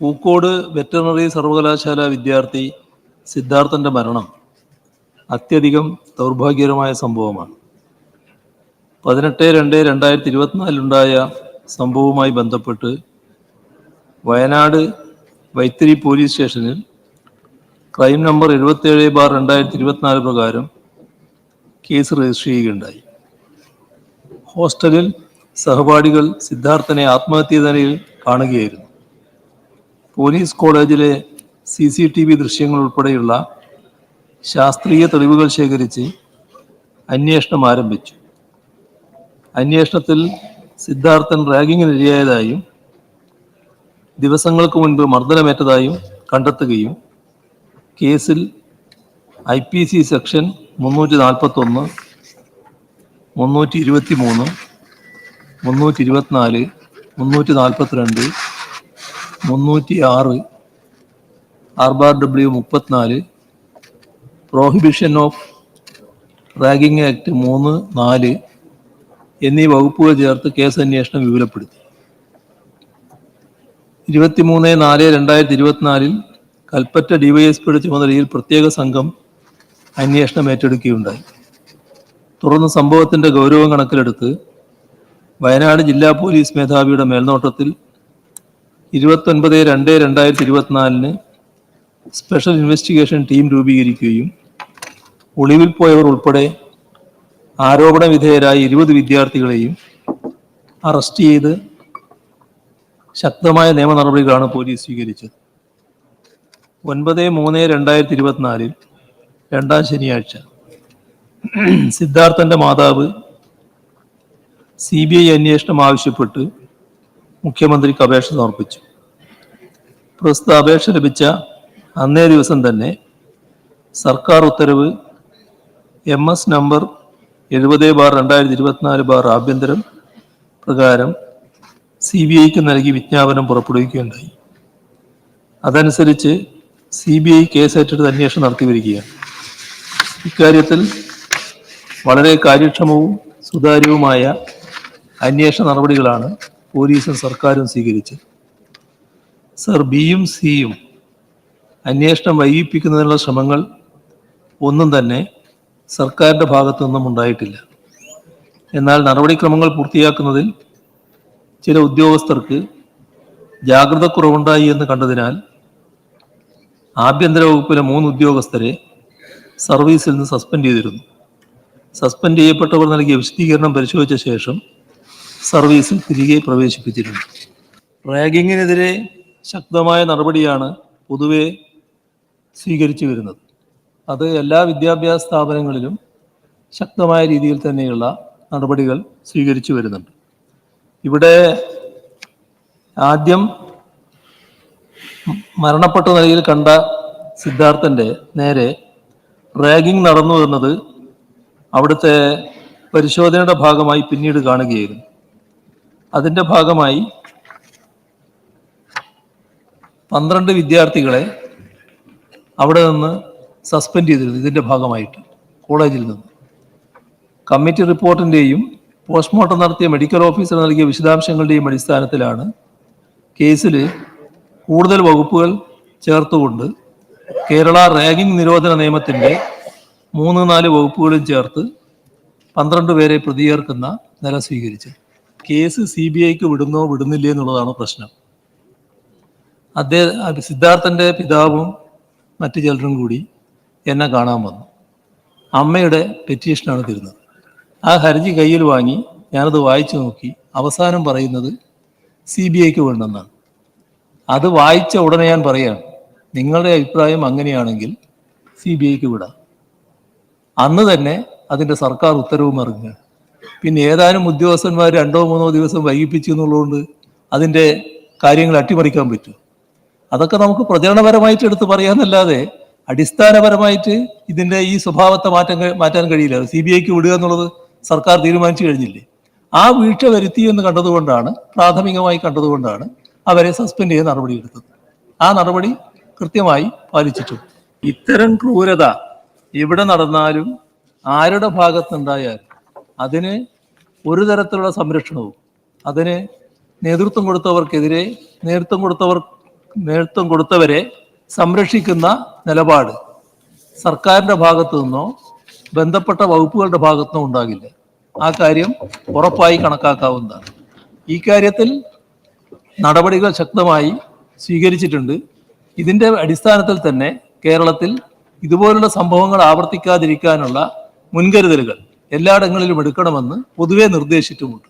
Pookode veterinary സർവകലാശാല വിദ്യാർത്ഥി സിദ്ധാർത്ഥന്റെ മരണം അത്യധികം ദൗർഭാഗ്യകരമായ സംഭവമാണ്. പതിനെട്ട് രണ്ട് രണ്ടായിരത്തി ഇരുപത്തിനാലിലുണ്ടായ സംഭവവുമായി ബന്ധപ്പെട്ട് വയനാട് വൈത്തിരി പോലീസ് സ്റ്റേഷനിൽ ക്രൈം നമ്പർ എഴുപത്തേഴ് ബാർ രണ്ടായിരത്തി ഇരുപത്തിനാല് പ്രകാരം കേസ് രജിസ്റ്റർ ചെയ്യുകയുണ്ടായി. ഹോസ്റ്റലിൽ സഹപാഠികൾ സിദ്ധാർത്ഥനെ ആത്മഹത്യ നിലയിൽ കാണുകയായിരുന്നു. പോലീസ് കോളേജിലെ സി സി ടി വി ദൃശ്യങ്ങൾ ഉൾപ്പെടെയുള്ള ശാസ്ത്രീയ തെളിവുകൾ ശേഖരിച്ച് അന്വേഷണം ആരംഭിച്ചു. അന്വേഷണത്തിൽ സിദ്ധാർത്ഥൻ റാഗിങ്ങിനിരയായതായും ദിവസങ്ങൾക്ക് മുൻപ് മർദ്ദനമേറ്റതായും കണ്ടെത്തുകയും കേസിൽ ഐ പി സി സെക്ഷൻ മുന്നൂറ്റി നാൽപ്പത്തൊന്ന് മുന്നൂറ്റി ഇരുപത്തി മൂന്ന് മുന്നൂറ്റി ഇരുപത്തിനാല് മുന്നൂറ്റി നാൽപ്പത്തിരണ്ട് മുന്നൂറ്റി ആറ് ആർ ബാർ ഡബ്ല്യു മുപ്പത്തിനാല് പ്രോഹിബിഷൻ ഓഫ് റാഗിംഗ് ആക്ട് മൂന്ന് നാല് എന്നീ വകുപ്പുകൾ ചേർത്ത് കേസ് അന്വേഷണം വിപുലപ്പെടുത്തി. ഇരുപത്തിമൂന്ന് നാല് രണ്ടായിരത്തി ഇരുപത്തിനാലിൽ കൽപ്പറ്റ ഡിവൈഎസ്പിയുടെ ചുമതലയിൽ പ്രത്യേക സംഘം അന്വേഷണം ഏറ്റെടുക്കുകയുണ്ടായി. തുടർന്ന് സംഭവത്തിന്റെ ഗൗരവം കണക്കിലെടുത്ത് വയനാട് ജില്ലാ പോലീസ് മേധാവിയുടെ മേൽനോട്ടത്തിൽ ഇരുപത്തൊൻപത് രണ്ട് രണ്ടായിരത്തി ഇരുപത്തിനാലിന് സ്പെഷ്യൽ ഇൻവെസ്റ്റിഗേഷൻ ടീം രൂപീകരിക്കുകയും ഒളിവിൽ പോയവർ ഉൾപ്പെടെ ആരോപണ വിധേയരായ ഇരുപത് വിദ്യാർത്ഥികളെയും അറസ്റ്റ് ചെയ്ത് ശക്തമായ നിയമ നടപടികളാണ് പോലീസ് സ്വീകരിച്ചത്. ഒൻപത് മൂന്ന് രണ്ടായിരത്തി ഇരുപത്തിനാലിൽ രണ്ടാം ശനിയാഴ്ച സിദ്ധാർത്ഥന്റെ മാതാവ് സി ബി ഐ അന്വേഷണം ആവശ്യപ്പെട്ട് മുഖ്യമന്ത്രിക്ക് അപേക്ഷ സമർപ്പിച്ചു. പ്രസ്തുത അപേക്ഷ ലഭിച്ച അന്നേ ദിവസം തന്നെ സർക്കാർ ഉത്തരവ് എം എസ് നമ്പർ എഴുപത് ബാർ രണ്ടായിരത്തി ഇരുപത്തിനാല് ബാർ ആഭ്യന്തരം പ്രകാരം സി ബി ഐക്ക് നൽകി വിജ്ഞാപനം പുറപ്പെടുവിക്കുകയുണ്ടായി. അതനുസരിച്ച് സി ബി ഐ കേസ് ഏറ്റെടുത്ത് അന്വേഷണം നടത്തി വരികയാണ്. ഇക്കാര്യത്തിൽ വളരെ കാര്യക്ഷമവും സുതാര്യവുമായ അന്വേഷണ നടപടികളാണ് പോലീസും സർക്കാരും സ്വീകരിച്ചത്. സർ ബിയും സിയും അന്വേഷണം വൈകിപ്പിക്കുന്നതിനുള്ള ശ്രമങ്ങൾ ഒന്നും തന്നെ സർക്കാരിന്റെ ഭാഗത്തു നിന്നും ഉണ്ടായിട്ടില്ല. എന്നാൽ നടപടിക്രമങ്ങൾ പൂർത്തിയാക്കുന്നതിൽ ചില ഉദ്യോഗസ്ഥർക്ക് ജാഗ്രത കുറവുണ്ടായി എന്ന് കണ്ടതിനാൽ ആഭ്യന്തര വകുപ്പിലെ മൂന്ന് ഉദ്യോഗസ്ഥരെ സർവീസിൽ നിന്ന് സസ്പെൻഡ് ചെയ്തിരുന്നു. സസ്പെൻഡ് ചെയ്യപ്പെട്ടവർ നൽകിയ വിശദീകരണം പരിശോധിച്ച ശേഷം സർവീസിൽ തിരികെ പ്രവേശിപ്പിച്ചിരുന്നു. റാഗിങ്ങിനെതിരെ ശക്തമായ നടപടിയാണ് പൊതുവെ സ്വീകരിച്ചു വരുന്നത്. അത് എല്ലാ വിദ്യാഭ്യാസ സ്ഥാപനങ്ങളിലും ശക്തമായ രീതിയിൽ തന്നെയുള്ള നടപടികൾ സ്വീകരിച്ചു വരുന്നുണ്ട്. ഇവിടെ ആദ്യം മരണപ്പെട്ട നിലയിൽ കണ്ട സിദ്ധാർത്ഥന്റെ നേരെ റാഗിംഗ് നടന്നു എന്നത് അവിടുത്തെ പരിശോധനയുടെ ഭാഗമായി പിന്നീട് കാണുകയായിരുന്നു. അതിന്റെ ഭാഗമായി പന്ത്രണ്ട് വിദ്യാർത്ഥികളെ അവിടെ നിന്ന് സസ്പെൻഡ് ചെയ്തിരുന്നു. ഇതിന്റെ ഭാഗമായിട്ട് കോളേജിൽ നിന്ന്. കമ്മിറ്റി റിപ്പോർട്ടിന്റെയും പോസ്റ്റ്മോർട്ടം നടത്തിയ മെഡിക്കൽ ഓഫീസർ നൽകിയ വിശദാംശങ്ങളുടെയും അടിസ്ഥാനത്തിലാണ് കേസിൽ കൂടുതൽ വകുപ്പുകൾ ചേർത്തുകൊണ്ട് കേരള റാഗിംഗ് നിരോധന നിയമത്തിന്റെ മൂന്ന് നാല് വകുപ്പുകളും ചേർത്ത് പന്ത്രണ്ട് പേരെ പ്രതിയേർക്കുന്ന നില സ്വീകരിച്ചത്. കേസ് സി ബി ഐക്ക് വിടുന്നോ വിടുന്നില്ലേ എന്നുള്ളതാണ് പ്രശ്നം. അദ്ദേഹം സിദ്ധാർത്ഥന്റെ പിതാവും മറ്റു ചിലരും കൂടി എന്നെ കാണാൻ വന്നു. അമ്മയുടെ പെറ്റീഷനാണ് തരുന്നത്. ആ ഹർജി കയ്യിൽ വാങ്ങി ഞാനത് വായിച്ചു നോക്കി അവസാനം പറയുന്നത് സി ബി ഐക്ക് വേണ്ടെന്നാണ്. അത് വായിച്ച ഉടനെ ഞാൻ പറയാണ് നിങ്ങളുടെ അഭിപ്രായം അങ്ങനെയാണെങ്കിൽ സി ബി ഐക്ക് വിടാം. അന്ന് തന്നെ അതിന്റെ സർക്കാർ ഉത്തരവും ഇറങ്ങുകയാണ് പിന്നെ ഏതാനും ഉദ്യോഗസ്ഥന്മാർ രണ്ടോ മൂന്നോ ദിവസം വൈകിപ്പിച്ചു എന്നുള്ളതുകൊണ്ട് അതിന്റെ കാര്യങ്ങൾ അട്ടിമറിക്കാൻ പറ്റും. അതൊക്കെ നമുക്ക് പ്രചരണപരമായിട്ട് എടുത്ത് പറയാന്നല്ലാതെ അടിസ്ഥാനപരമായിട്ട് ഇതിന്റെ ഈ സ്വഭാവത്തെ മാറ്റാൻ മാറ്റാൻ കഴിയില്ല. സി ബി ഐക്ക് വിടുക എന്നുള്ളത് സർക്കാർ തീരുമാനിച്ചു കഴിഞ്ഞില്ലേ? ആ വീഴ്ച വരുത്തി എന്ന് കണ്ടതുകൊണ്ടാണ് പ്രാഥമികമായി കണ്ടതുകൊണ്ടാണ് അവരെ സസ്പെൻഡ് ചെയ്യാൻ നടപടി എടുത്തത്. ആ നടപടി കൃത്യമായി പാലിച്ചിട്ടു ഇത്തരം ക്രൂരത എവിടെ നടന്നാലും ആരുടെ ഭാഗത്തുണ്ടായാലും അതിന് ഒരു തരത്തിലുള്ള സംരക്ഷണവും അതിന് നേതൃത്വം കൊടുത്തവർക്കെതിരെ നേതൃത്വം കൊടുത്തവർക്ക് നേതൃത്വം കൊടുത്തവരെ സംരക്ഷിക്കുന്ന നിലപാട് സർക്കാരിന്റെ ഭാഗത്തു നിന്നോ ബന്ധപ്പെട്ട വകുപ്പുകളുടെ ഭാഗത്തു നിന്നോ ഉണ്ടാകില്ല. ആ കാര്യം ഉറപ്പായി കണക്കാക്കാവുന്നതാണ്. ഈ കാര്യത്തിൽ നടപടികൾ ശക്തമായി സ്വീകരിച്ചിട്ടുണ്ട്. ഇതിന്റെ അടിസ്ഥാനത്തിൽ തന്നെ കേരളത്തിൽ ഇതുപോലുള്ള സംഭവങ്ങൾ ആവർത്തിക്കാതിരിക്കാനുള്ള മുൻകരുതലുകൾ എല്ലായിടങ്ങളിലും എടുക്കണമെന്ന് പൊതുവെ നിർദ്ദേശിച്ചിട്ടുമുണ്ട്.